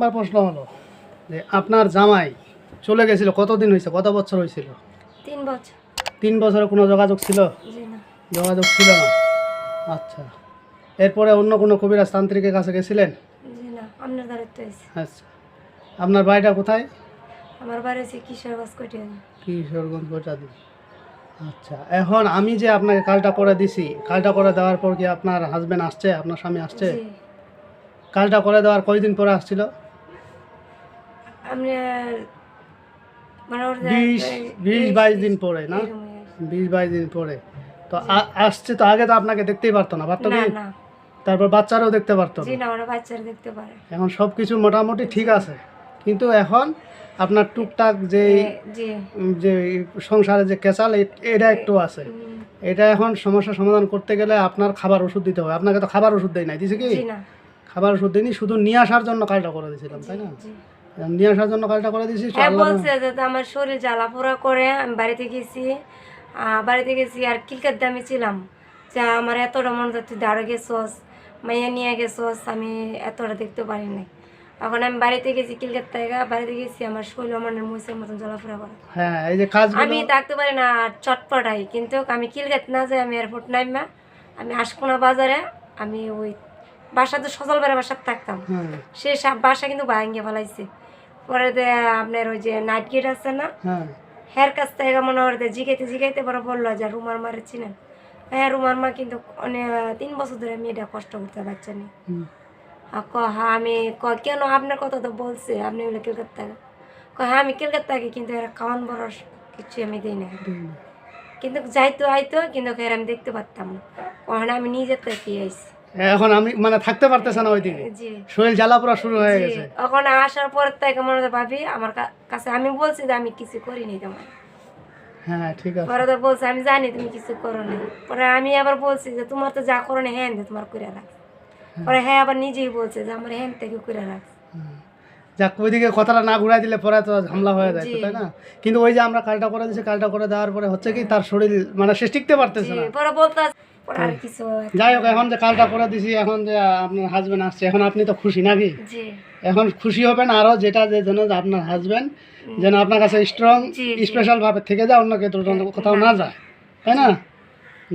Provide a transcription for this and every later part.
আমার প্রশ্ন হলো যে আপনার জামাই চলে গেছিল কতদিন হয়েছে? কত বছর হয়েছিল? তিন বছর। তিন বছরে কোনো যোগাযোগ ছিল? যোগাযোগ ছিল না? আচ্ছা। এরপরে অন্য কোনো কবিরাজ তান্ত্রিকের কাছে গেছিলেন? আপনার আচ্ছা। আপনার বাড়িটা কোথায়? আমার বাড়ি হচ্ছে কিশোরগঞ্জ কিশোরগঞ্জ আচ্ছা এখন আমি যে আপনাকে কালটা করে দিছি কালটা করে দেওয়ার পর কি আপনার হাজবেন্ড আসছে আপনার স্বামী আসছে? কালটা করে দেওয়ার কয়দিন পরে আসছিল? বিশ বিশ বাইশ দিন পরে না। বিশ বাইশ দিন পরে। তো আসছে তো আগে তো আপনাকে দেখতেই পারতো না পারতো না কি? তারপর বাচ্চারাও দেখতে পারতো জি না। না ওরা বাচ্চারা দেখতে পারে। এখন সব কিছু মোটামুটি ঠিক আছে। কিন্তু এখন আপনার টুকটাক যে যে সংসারে যে কেঁচাল এটা একটু আছে। এটা এখন সমস্যা সমাধান করতে গেলে আপনার খাবার ওষুধ দিতে হবে। আপনাকে তো খাবার ওষুধ দেয় নাই দিছে কি? খাবার ওষুধ দিইনি শুধু নিয়ে আসার জন্য কাজটা করে দিয়েছিলাম তাই না? নিয়ে আসার জন্য কাজটা করে দিয়েছি হ্যাঁ বলছে যে আমার শরীর জ্বালা পোড়া করে আমি বাড়িতে গেছি। বাড়িতে গেছি আর কিলকার দামে ছিলাম। যে আমার এতটা মনে তুই দাঁড়ো গেছোস মাইয়া নিয়ে গেছোস আমি এতটা দেখতে পারি নাই। এখন আমি বাড়িতে গেছি কিলকার থেকে বাড়িতে গেছি আমার শরীর আমার মুসের মতন জ্বালাফোড়া করে। হ্যাঁ এই যে কাজগুলো আমি থাকতে পারি না আর চটপটাই। কিন্তু আমি কিলকাত না যাই আমি এয়ারপোর্ট নাইমা আমি আশকোনা বাজারে আমি ওই বাসাতে সজল বেড়া বাসাতে থাকতাম। সে সব বাসা কিন্তু ভাঙিয়ে ফেলাইছে। পরে আপনার ওই যে নাইট গেট আছে না হ্যাঁ। হের কাছ থেকে মনে হয় জিগাইতে জিগাইতে পরে বলল যে রুমার মারে চিনেন হ্যাঁ রুমার মা কিন্তু অনেক তিন বছর ধরে মেয়েটা কষ্ট করতে বাচ্চা নিয়ে আর ক হ্যাঁ আমি ক কেন আপনার কথা তো বলছে? আপনি বলে কেলকাতা ক হ্যাঁ আমি কেলকাতা কিন্তু এরা খাওয়ান বড় কিছু আমি দিই না। কিন্তু যাইতো আইতো কিন্তু এর আমি দেখতে পারতাম না। ওখানে আমি নিজের থেকে আইছি। এখন আমি মানে থাকতে পারতেছে না ওইদিকে। শরীর জ্বালা পোড়া শুরু হয়ে গেছে। ওখানে আসার পর থেকে মনে হয় ভাবি আমার কাছে আমি বলছি যে আমি কিছু করিনি তোমার হ্যাঁ ঠিক আছে। পরে তো বলছে আমি জানি তুমি কিছু করো না পরে আমি আবার বলছি যে তোমার তো যা করো না হ্যান তোমার করে রাখ। পরে হ্যাঁ আবার নিজেই বলছে যে আমার থেকে করে রাখ। যাক ওইদিকে কথাটা না ঘুরাই দিলে পরে তো ঝামলা হয়ে যায় তাই না? কিন্তু ওই যে আমরা কাজটা করে দিয়েছি কাজটা করে দেওয়ার পরে হচ্ছে কি তার শরীর মানে সে টিকতে পারতেছে না। পরে বলতে আর কিছু যাই হোক এখন যে কাজটা করে দিছি এখন যে আপনার হাজবেন্ড আসছে এখন আপনি তো খুশি নাকি? এখন খুশি হবেন আরও যেটা যে যেন আপনার হাজবেন্ড যেন আপনার কাছে স্ট্রং। স্পেশাল ভাবে থেকে যায় অন্য কেউ কোথাও না যায়। তাই না?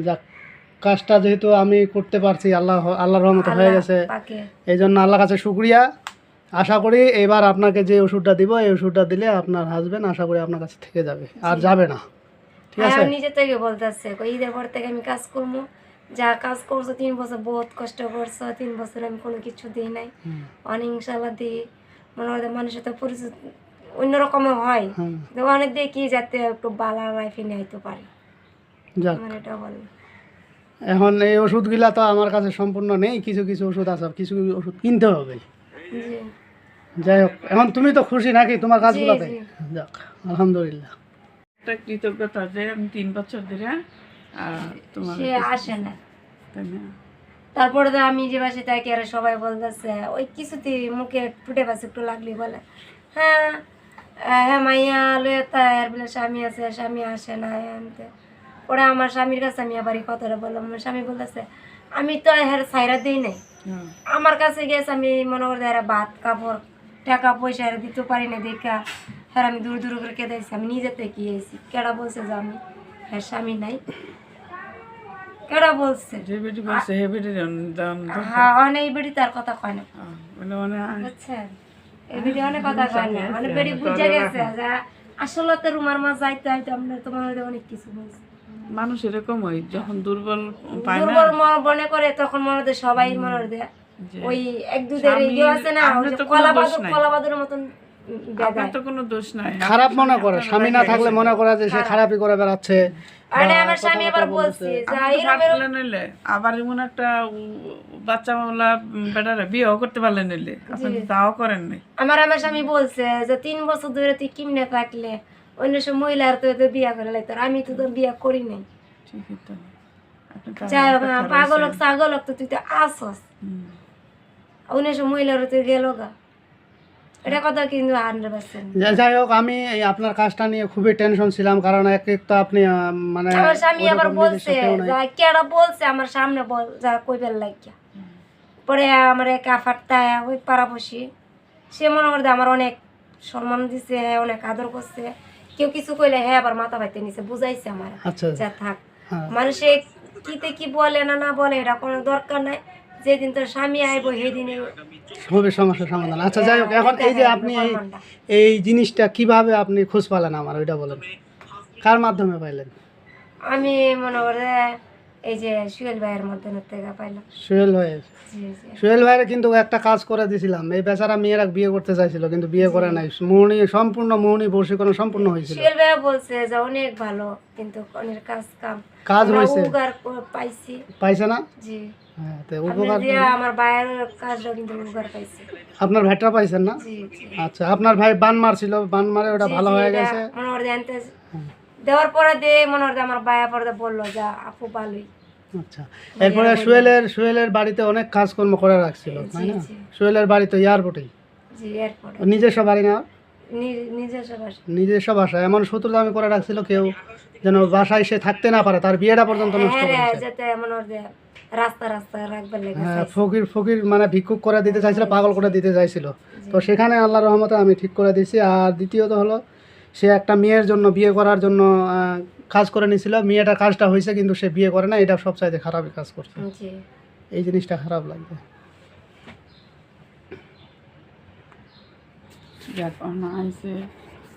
যাক কাজটা যেহেতু আমি করতে পারছি আল্লাহ আল্লাহর রহমতে হয়ে গেছে। এই জন্য আল্লাহর কাছে শুক্রিয়া। আশা করি এবার আপনাকে যে ওষুধটা দিব এই ওষুধটা দিলে আপনার হাজবেন্ড আশা করি আপনার কাছে থেকে যাবে আর যাবে না। ঠিক হ্যাঁ আছে? আমি নিজে থেকে বলতেছে ঈদের পর থেকে আমি কাজ করব। যা কাজ করছ তিন বছর বহুত কষ্ট করছ তিন বছর আমি কোনো কিছু দিই নাই। অনেক ইনশাল্লাহ দিই। মনে হয় মানুষের তো পরিচিত অন্যরকম হয়। অনেক দেখি যাতে একটু বালা লাইফে নিয়ে আইতে পারি আমার এটা বলে। এখন এই ওষুধগুলা তো আমার কাছে সম্পূর্ণ নেই কিছু কিছু ওষুধ আছে কিছু কিছু ওষুধ কিনতে হবে। যাই হোক এখন তুমি তো খুশি নাকি তোমার কাজগুলোতে। যাক আলহামদুলিল্লাহ। একটা কৃতজ্ঞতা যে আমি তিন বছর ধরে তোমার সে আসে না। তাই না? তারপরে তো আমি যে বাসে থাকি আর সবাই বলতেছে ওই কিছুতে মুখে ফুটে পাশে একটু লাগলি বলে। হ্যাঁ হ্যাঁ মাইয়া লয়ে তার বলে স্বামী আছে স্বামী আসে না এমতে পরে আমার স্বামীর কাছে আমি আবার এই কথাটা বললাম। আমার স্বামী বলতেছে আমি তো হ্যাঁ সাইরা দিই নাই। হ্যাঁ, আমার কাছে গেছে আমি মনে করি এরা ভাত কাপড় টাকা পয়সা এরা দিতে পারি না দেখা। হ্যাঁ আমি দূর দূর করে কেঁদেছি আমি নিজে থেকে এসেছি। কেডা বলছে যে আমি হ্যাঁ স্বামী নাই। কেডা বলছে। যে বেটি বলছে হে বেটি দান হ্যাঁ অনেক বেড়ি তার কথা কয় না। মানে মানে বুঝছেন? এই অনেক কথা কয় না। অনেক বেড়ি বুঝে গেছে যে আসলে তো রুমার মাছ যাইতে হয়তো আপনার তোমার অনেক কিছু বলছে। মানুষ এরকম হয় যখন দুর্বল পায় না। দুর্বল ম- মনে করে তখন মনে হয় সবাই মনে হয় ওই এক দুধের ইয়ে আছে না ওই আপনার যে তো কোনো কলা দোষ বাদুর নাই। কলা বাদুরের মতন আপনার তো কোনো দোষ নাই। খারাপ মনে করে স্বামী না থাকলে মনে করে যে সে খারাপই করে বেড়াচ্ছে। আরে আমার স্বামী আবার বলছে যে তো এরকম পারলেন নইলে আবার এমন একটা বাচ্চা মামলা বেটারা বিয়েও করতে পারলেন নইলে। আপনি তাও করেন নাই। আমার আমার স্বামী বলছে যে তিন বছর ধরে তুই কিমনে থাকলে? অন্য সব মহিলার তো তো বিয়া করে লাইতো আমি তো বিয়া করি নাই। ঠিকই তো। আপনি তো তুই তো আসস। অন্য সব মহিলার তুই গেল গা। এটা কথা কিন্তু হান্ড্রেড পার্সেন্ট যাই হোক আমি এই আপনার কাজটা নিয়ে খুবই টেনশন ছিলাম কারণ এক এক তো আপনি মানে আমার স্বামী আবার বলছে কেডা বলছে আমার সামনে বল যা লাগিয়া। পরে আমার এক আফারটা ওই সে মনে করতে আমার অনেক সম্মান দিছে হ্যাঁ অনেক আদর করছে। কেউ কিছু কইলে হ্যাঁ আবার মাথা বাইতে নিছে বুঝাইছে আমার। আচ্ছা। যা থাক। হ্যাঁ। মানুষে কিতে কি বলে না না বলে এটা কোনো দরকার নাই। যেদিন তোর স্বামী আইব সেদিনে হবে সমস্যার সমাধান? আচ্ছা যাই হোক এখন এই যে আপনি এই এই জিনিসটা কীভাবে আপনি খোঁজ পালেন আমার ওইটা বলেন। কার মাধ্যমে পাইলেন? আমি মনে করে এই যে সুয়েল ভাইয়ের মাধ্যমে থেকে পাইলাম। সুয়েল ভাইয়ের? সোহেল ভাইয়ের কিন্তু একটা কাজ করে দিয়েছিলাম এই বেচারা মেয়েরা বিয়ে করতে চাইছিল কিন্তু বিয়ে করে নাই। মোহনী সম্পূর্ণ মোহনী বর্ষীকরণ সম্পূর্ণ হয়েছিল। সুয়েল ভাইয়া বলছে যে অনেক ভালো কিন্তু অনেক কাজ কাম। কাজ হয়েছে? পাইছি। পাইছে না? জি। হ্যাঁ আপনার ভাইটা পাইছেন না? আচ্ছা আপনার ভাই বান মারছিল বান মারে ওটা ভালো হয়ে গেছে? মনে দেওয়ার পরে দিয়ে মনে আমার ভাইয়া পরে বলল যে আপু ভালোই। আচ্ছা। এরপরে সোহেলের সোহেলের বাড়িতে অনেক কাজকর্ম করে রাখছিল তাই না? সোহেলের বাড়িতে এয়ারপোর্টেই? নিজস্ব বাড়ি না? নিজস্ব বাসা। এমন শত্রুতা আমি করে রাখছিল কেউ যেন বাসায় সে থাকতে না পারে তার বিয়েটা পর্যন্ত নষ্ট হ্যাঁ মনে করে রাস্তা রাস্তা হ্যাঁ ফকির ফকির মানে ভিক্ষুক করে দিতে চাইছিল পাগল করে দিতে চাইছিল। তো সেখানে আল্লাহ রহমতে আমি ঠিক করে দিয়েছি। আর দ্বিতীয়ত হলো সে একটা মেয়ের জন্য বিয়ে করার জন্য কাজ করে নিয়েছিল মেয়েটা কাজটা হয়েছে কিন্তু সে বিয়ে করে না এটা সবচাইতে খারাপই কাজ করছে। এই জিনিসটা খারাপ লাগবে।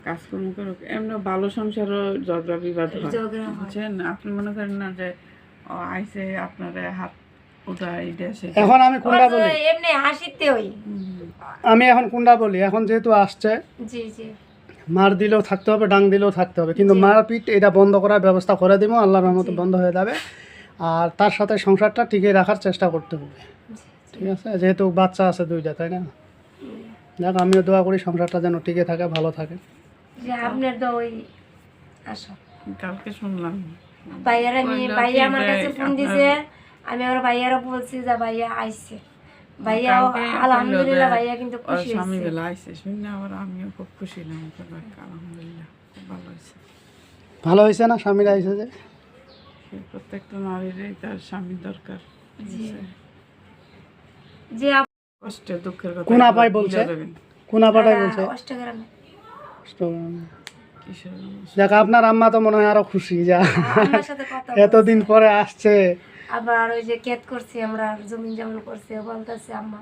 কাজকর্ম করুক। এমনি ভালো সংসারও ঝগড়া বিবাদ হয়। হয়। বুঝছেন? আপনি মনে করেন না যে ও আইসে আপনার হাত এখন আমি কোনটা বলি? এমনি হাসিতে আমি এখন কোনটা বলি? এখন যেহেতু আসছে জি জি। মার দিলেও থাকতে হবে ডাং দিলেও থাকতে হবে। কিন্তু মারপিট এটা বন্ধ করার ব্যবস্থা করে দিব আল্লাহর রহমতে বন্ধ হয়ে যাবে। আর তার সাথে সংসারটা টিকিয়ে রাখার চেষ্টা করতে হবে। ঠিক আছে? যেহেতু বাচ্চা আছে দুইটা তাই না? দেখ আমিও দোয়া করি সংসারটা যেন টিকে থাকে ভালো থাকে। যে আপনার তো ওই আসো। কালকে শুনলাম। ভাইয়ার আমি ভাইয়া আমার কাছে ফোন দিছে আমি আমার ভাইয়ারা বলছি যে ভাইয়া আইছে ভাইয়া আলহামদুলিল্লাহ ভাইয়া কিন্তু খুশি স্বামী বেলা আইসে শুনে আবার আমিও খুব খুশি হলাম আলহামদুলিল্লাহ ভালো হয়েছে। ভালো হয়েছে না? স্বামীরা আইসে যে? প্রত্যেকটা নারীরই তার স্বামী দরকার। যে কষ্টে দুঃখের কথা কোন আপাই বলছে? কোন আপাটাই বলছে? অষ্টগ্রামে। দেখ আপনার আম্মা তো মনে হয় আরও খুশি যা। আমার সাথে কথা এতদিন পরে আসছে। আবার ওই যে ক্ষেত করছি আমরা জমিন যেমন করছি বলতেছে আম্মা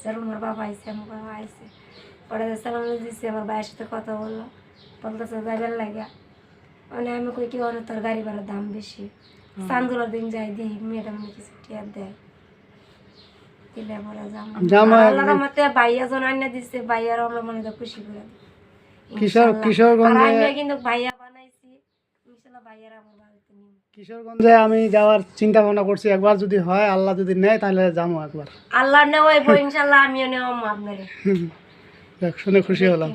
স্যার আমার বাবা আইছে আমার বাবা আইছে। পরে সালাম দিচ্ছে আমার ভাইয়ের সাথে কথা বলল। বলতেছে যাবেন লাগা মানে আমি কই কি অনেক তোর গাড়ি ভাড়ার দাম বেশি। চান্দুলার দিন যাই দিই মেয়েটা মনে কিছু টিয়ার দেয়। দিলে পরে যাম জামা আল্লাহ রহমতে ভাইয়া জন আইনা দিচ্ছে ভাইয়ার আমরা মনে হয় খুশি করে। কিশোর ইনশাআল্লাহ। কিশোরগঞ্জে কিন্তু ভাইয়া বানাইছি। ইনশাল্লাহ ভাইয়ার আমার কিশোরগঞ্জে আমি যাওয়ার চিন্তা ভাবনা করছি একবার যদি হয় আল্লাহ যদি নেয় তাহলে যাব একবার। আল্লাহ নেওয়া ইনশাল্লাহ আমিও নেওয়াম আপনারে। দেখ শুনে খুশি হলাম।